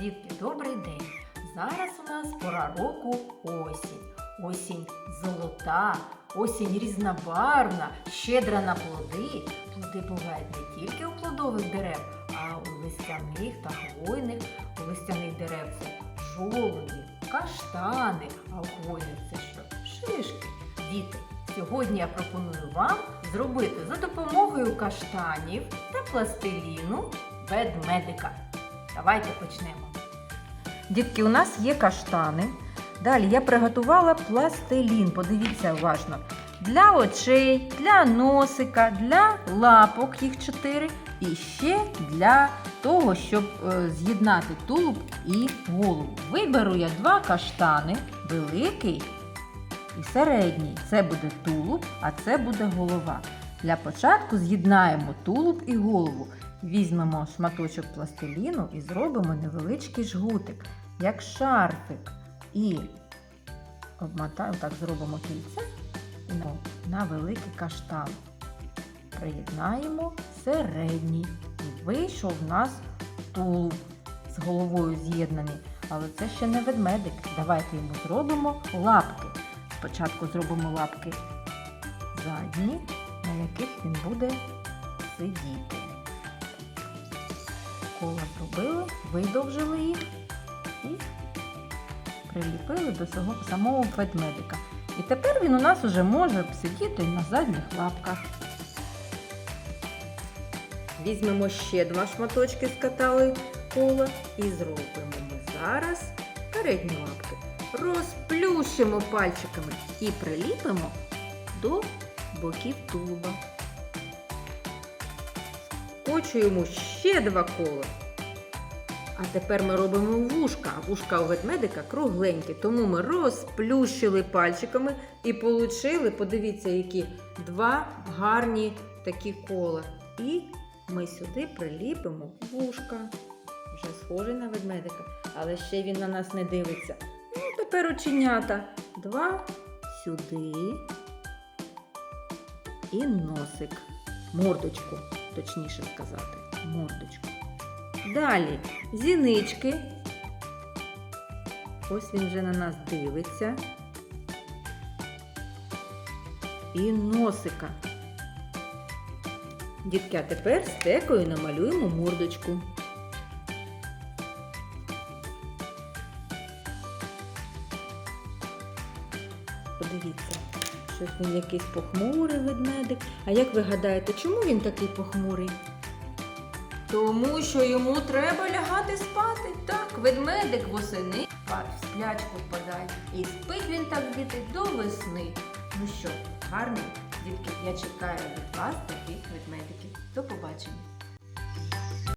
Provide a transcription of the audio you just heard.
Дітки, добрий день! Зараз у нас пора року осінь. Осінь золота, осінь різнобарвна, щедра на плоди. Плоди бувають не тільки у плодових дерев, а у листяних та хвойних. У листяних дерев це жолуді, каштани, а у хвойних це що? Шишки. Діти, сьогодні я пропоную вам зробити за допомогою каштанів та пластиліну ведмедика. Давайте почнемо. Дітки, у нас є каштани. Далі я приготувала пластилін. Подивіться уважно. Для очей, для носика, для лапок їх чотири. І ще для того, щоб е, з'єднати тулуб і голову. Виберу я два каштани, великий і середній. Це буде тулуб, а це буде голова. Для початку з'єднаємо тулуб і голову. Візьмемо шматочок пластиліну і зробимо невеличкий жгутик, як шарфик. І обмотаємо, так зробимо кільце на великий каштан. Приєднаємо середній. І вийшов в нас тулуб з головою з'єднаний. Але це ще не ведмедик. Давайте йому зробимо лапки. Спочатку зробимо лапки задні, на яких він буде сидіти. Коло зробили, видовжили їх і приліпили до самого ведмедика. І тепер він у нас уже може сидіти на задніх лапках. Візьмемо ще два шматочки з катали кола і зробимо ми зараз передні лапки. Розплющимо пальчиками і приліпимо до боків тулуба. Скочуємо ще два кола. А тепер ми робимо вушка. Вушка у ведмедика кругленькі, тому ми розплющили пальчиками і получили, подивіться, які два гарні такі кола. І ми сюди приліпимо вушка. Вже схожий на ведмедика, але ще він на нас не дивиться. Ну, тепер оченята. Два сюди і носик. Мордочку, точніше сказати. Мордочку. Далі зінички. Ось він вже на нас дивиться. І носика. Дітки, а тепер стекою намалюємо мордочку. Подивіться, щось він якийсь похмурий ведмедик. А як ви гадаєте, чому він такий похмурий? Тому що йому треба лягати спати. Так, ведмедик восени в сплячку впадає. І спить він так діти до весни. Ну що, гарний? Дітки, я чекаю від вас таких ведмедиків. До побачення.